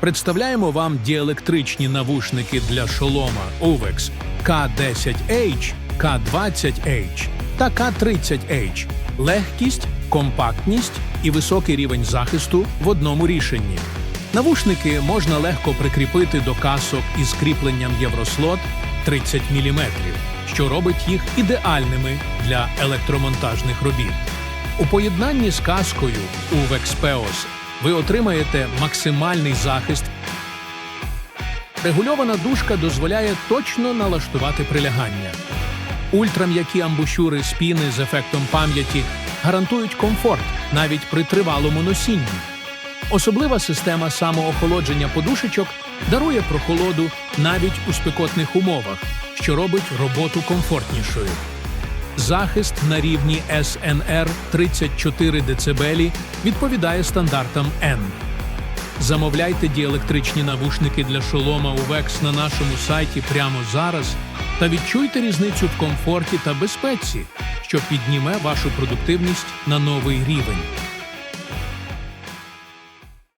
Представляємо вам діелектричні навушники для шолома UVEX K10H, K20H та K30H. Легкість, компактність і високий рівень захисту в одному рішенні. Навушники можна легко прикріпити до касок із кріпленням Єврослот 30 мм, що робить їх ідеальними для електромонтажних робіт. У поєднанні з каскою у Vexpeos ви отримаєте максимальний захист. Регульована дужка дозволяє точно налаштувати прилягання. Ультрам'які амбушюри спіни з ефектом пам'яті гарантують комфорт навіть при тривалому носінні. Особлива система самоохолодження подушечок дарує прохолоду навіть у спекотних умовах, що робить роботу комфортнішою. Захист на рівні SNR 34 дБ відповідає стандартам N. Замовляйте діелектричні навушники для шолома UVEX на нашому сайті прямо зараз та відчуйте різницю в комфорті та безпеці, що підніме вашу продуктивність на новий рівень.